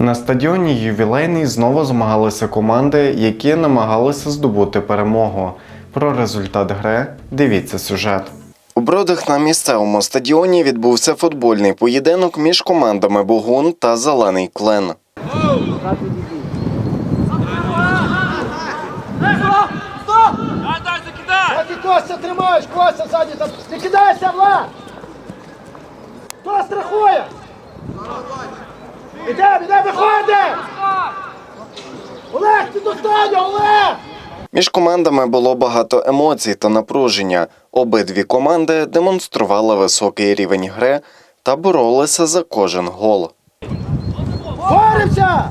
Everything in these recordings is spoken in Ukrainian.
На стадіоні ювілейний знову змагалися команди, які намагалися здобути перемогу. Про результат гри дивіться сюжет. У Бродах на місцевому стадіоні відбувся футбольний поєдинок між командами Богун та Зелений Клен. Костя тримаєш, Костя ззаді там. Не кидайся, Влад! Хто страхує? Іде, іде, виходить! Олег, ти достань, Олег! Між командами було багато емоцій та напруження. Обидві команди демонстрували високий рівень гри та боролися за кожен гол. Боремося!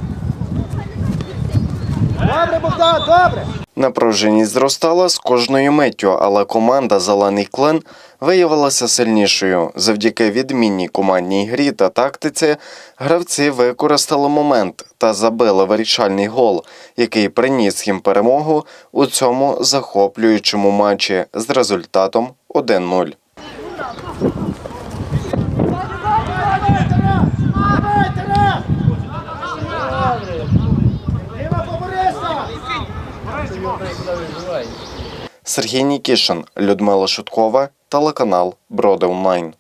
Добре, Богдан, добре! Напруженість зростала з кожною миттю, але команда Зелений клен виявилася сильнішою. Завдяки відмінній командній грі та тактиці гравці використали момент та забили вирішальний гол, який приніс їм перемогу у цьому захоплюючому матчі з результатом 1-0. Сергій Нікішин, Людмила Шуткова, телеканал Броди Онлайн.